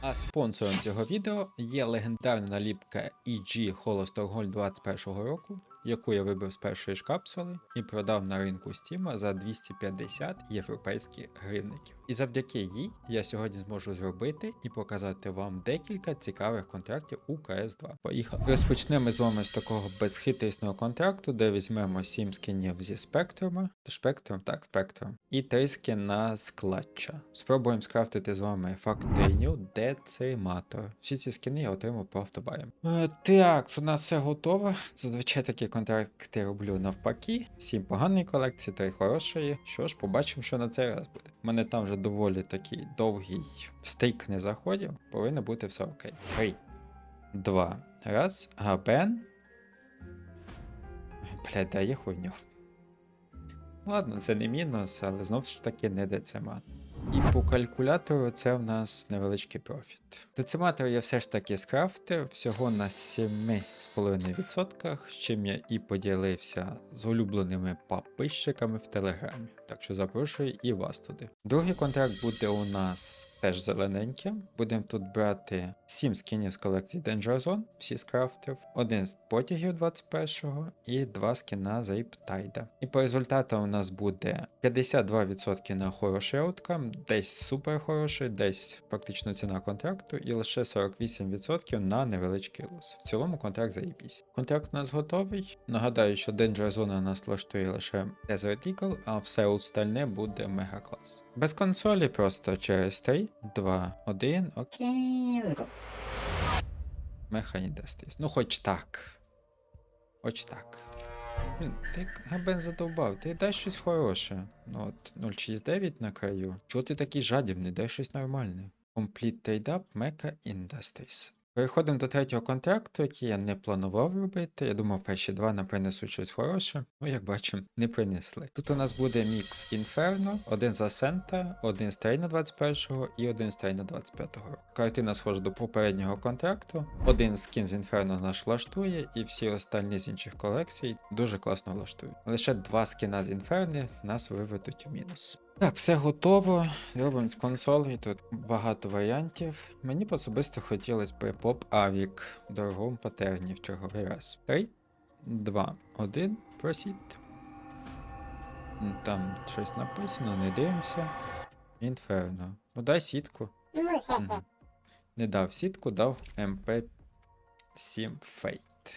А спонсором цього відео є легендарна наліпка EG Holostor Gold 21 року, яку я вибив з першої ж капсули і продав на ринку Steam за 250 європейських гривників. І завдяки їй я сьогодні зможу зробити і показати вам декілька цікавих контрактів у CS2. Поїхали. Розпочнемо з вами з такого безхитрісного контракту, де візьмемо 7 скінів зі спектрума, спектрум, так, спектрум, і 3 скіна з клатча. Спробуємо скрафтити з вами фактиню дециматор. Всі ці скіни я отримав по автобаям. Е, так, у нас все готово. Зазвичай такі контракти роблю навпаки. 7 поганої колекції, 3 хорошої. Що ж, побачимо, що на цей раз буде. У мене там вже доволі такий довгий стейк не заходів. Повинно бути все окей. 3, 2, раз, габен. Блядь, дає хуйню. Ладно, це не мінус, але знов ж таки не децимат. І по калькулятору це в нас невеличкий профіт. Дециматор я все ж таки скрафтив всього на 7,5%, з чим я і поділився з улюбленими папищиками в телеграмі. Так що запрошую і вас туди. Другий контракт буде у нас теж зелененьким. Будемо тут брати 7 скінів з колекції Danger Zone, всі скрафтив, один з потягів 21-го і 2 скіна з Riptide. І по результату у нас буде 52% на хороший ауткам, десь супер хороший, десь фактично ціна контракту, і лише 48% на невеличкий лос. В цілому контракт заїбісь. Контракт у нас готовий. Нагадаю, що Danger Zone нас влаштує лише Desert Eagle, а все остальне буде мега клас. Без консолі просто через 3, 2, 1, окей. Let's go. Ну, хоч так. Хоч так. Блін, ти габен задовбав, ти дай щось хороше. Ну от 069 на краю. Чого ти такий жадібний? Дай щось нормальне. Complete Trade Up Mecha Industries. Переходимо до третього контракту, який я не планував робити. Я думав, перші два не принесуть щось хороше. Ну, як бачимо, не принесли. Тут у нас буде мікс Inferno, один з Ascenta, один з Трейна 21-го і один з Трейна 25-го. Картина схожа до попереднього контракту. Один скін з Inferno наш влаштує, і всі останні з інших колекцій дуже класно влаштують. Лише два скіна з Inferno нас виведуть в мінус. Так, все готово. Робимо з консолей. Тут багато варіантів. Мені особисто хотілося б поп Авік в дорогому патерні в черговий раз. 3, 2, 1, просіть. Там щось написано, не дивимося. Інферно. Ну дай сітку. Не дав сітку, дав МП7 Fate.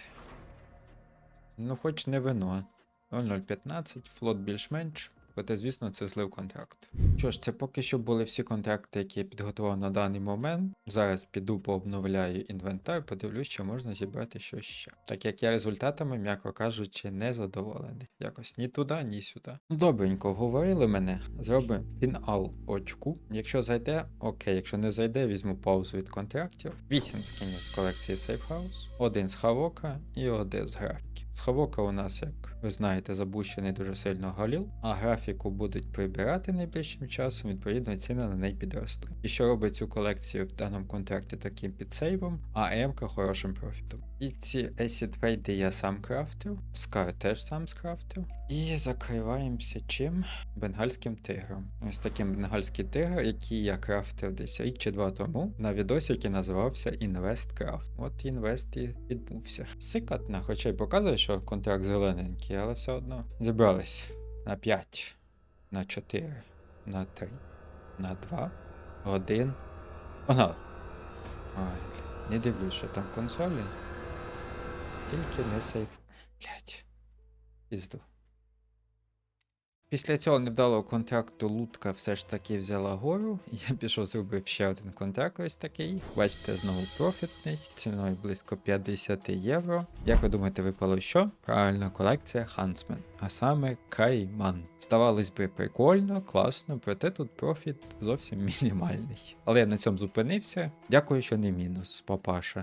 Ну, хоч не вино. 0015, флот більш-менш. Проте, звісно, це злив контракт. Що ж, це поки що були всі контракти, які я підготував на даний момент. Зараз піду пообновляю інвентар, подивлюсь, що можна зібрати щось ще. Так як я результатами, м'яко кажучи, не задоволений. Якось ні туди, ні сюди. Ну, Добренько, вговорили мене. Зробимо фінал очку. Якщо зайде, окей, якщо не зайде, візьму паузу від контрактів. 8 скінів з колекції Safe House, один з Хавока і один з графіки. З Хавока у нас, як ви знаєте, забущений дуже сильно галіл, а графіку будуть прибирати найближчим часом, відповідно, ціни на неї підросли. І що робить цю колекцію в даному контракті таким підсейвом, а м хорошим профітом. І ці Acid Fade я сам крафтив, Скар теж сам скрафтив. І закриваємося чим? Бенгальським тигром. Ось таким бенгальський тигр, який я крафтив десь рік чи два тому на відосі, який називався InvestCraft. От інвест і відбувся. Сикатна, хоча й показує, що контракт зелененький, але все одно зібрались на 5, на 4, на 3, на 2, 1. Погнали. Ой, не дивлюсь, що там консолі. Тільки не сейф. Блять. Пізду. Після цього невдалого контракту лутка все ж таки взяла гору, я пішов зробив ще один контракт ось такий. Бачите, знову профітний, ціною близько 50 євро. Як ви думаєте, випало що? Правильно, колекція Huntsman, а саме Кайман. Здавалось би, прикольно, класно, проте тут профіт зовсім мінімальний. Але я на цьому зупинився. Дякую, що не мінус, папаша.